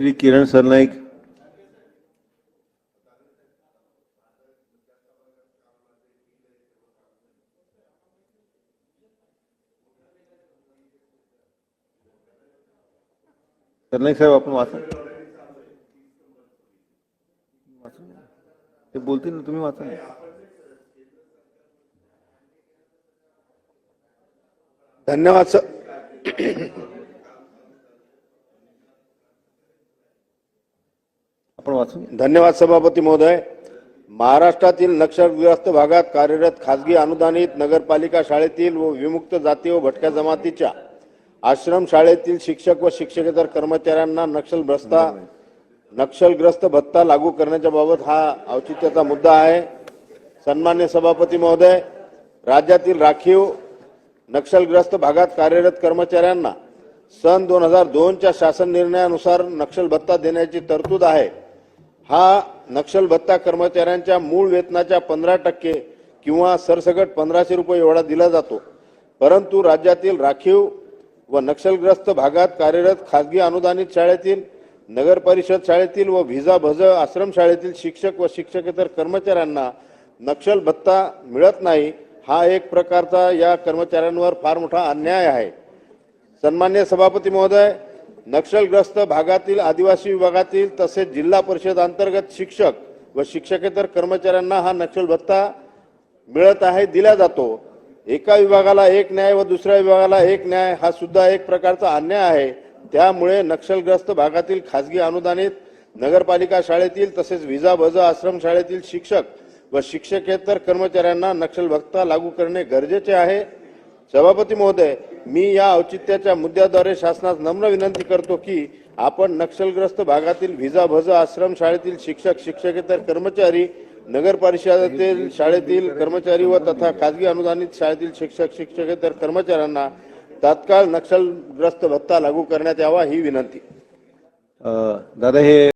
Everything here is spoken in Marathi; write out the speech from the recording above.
श्री किरण सरनाईक सरनाईक साहेब आपण वाचा. ते बोलतील ना तुम्ही वाचा धन्यवाद स- आपण वाचून धन्यवाद सभापती महोदय. महाराष्ट्रातील नक्षलग्रस्त भागात कार्यरत खासगी अनुदानित नगरपालिका शाळेतील व विमुक्त जाती व भटक्या जमातीच्या आश्रम शाळेतील शिक्षक व शिक्षकेतर कर्मचाऱ्यांना नक्षलग्रस्ता नक्षलग्रस्त भत्ता लागू करण्याच्या बाबत हा औचित्याचा मुद्दा आहे. सन्मान्य सभापती महोदय राज्यातील राखीव नक्षलग्रस्त भागात कार्यरत कर्मचाऱ्यांना सन दोन हजार दोनच्या शासन निर्णयानुसार नक्षल भत्ता देण्याची तरतूद आहे. हा नक्षल भत्ता कर्मचाऱ्यांच्या मूळ वेतनाच्या पंधरा टक्के किंवा सरसकट पंधराशे रुपये एवढा दिला जातो. परंतु राज्यातील राखीव व नक्षलग्रस्त भागात कार्यरत खाजगी अनुदानित शाळेतील नगर परिषद शाळेतील व व्हिजा भज आश्रम शाळेतील शिक्षक व शिक्षकेतर कर्मचाऱ्यांना नक्षल भत्ता मिळत नाही हा एक प्रकारचा या कर्मचाऱ्यांवर फार मोठा अन्याय आहे. सन्मान्य सभापती महोदय नक्षलग्रस्त भागातील आदिवासी विभागातील तसेच जिल्हा परिषद अंतर्गत शिक्षक व शिक्षकेतर कर्मचाऱ्यांना हा नक्षल भत्ता मिळत आहे दिला जातो. एका विभागाला एक न्याय व दुसऱ्या विभागाला एक न्याय हा सुद्धा एक प्रकारचा अन्याय आहे. त्यामुळे नक्षलग्रस्त भागातील खासगी अनुदानित नगरपालिका शाळेतील तसेच विजा भज आश्रम शाळेतील शिक्षक व शिक्षकेतर कर्मचाऱ्यांना नक्षल भत्ता लागू करणे गरजेचे आहे. सभापती महोदय मी या औचित्याच्या मुद्द्याद्वारे शासनास नम्र विनंती करतो की आपण नक्षलग्रस्त भागातील व्हिजा भज आश्रम शाळेतील शिक्षक शिक्षकेतर कर्मचारी नगर परिषदेतील शाळेतील कर्मचारी व तथा खाजगी अनुदानित शाळेतील शिक्षक शिक्षकेतर कर्मचाऱ्यांना तात्काळ नक्षलग्रस्त भत्ता लागू करण्यात यावा ही विनंती. दादा हे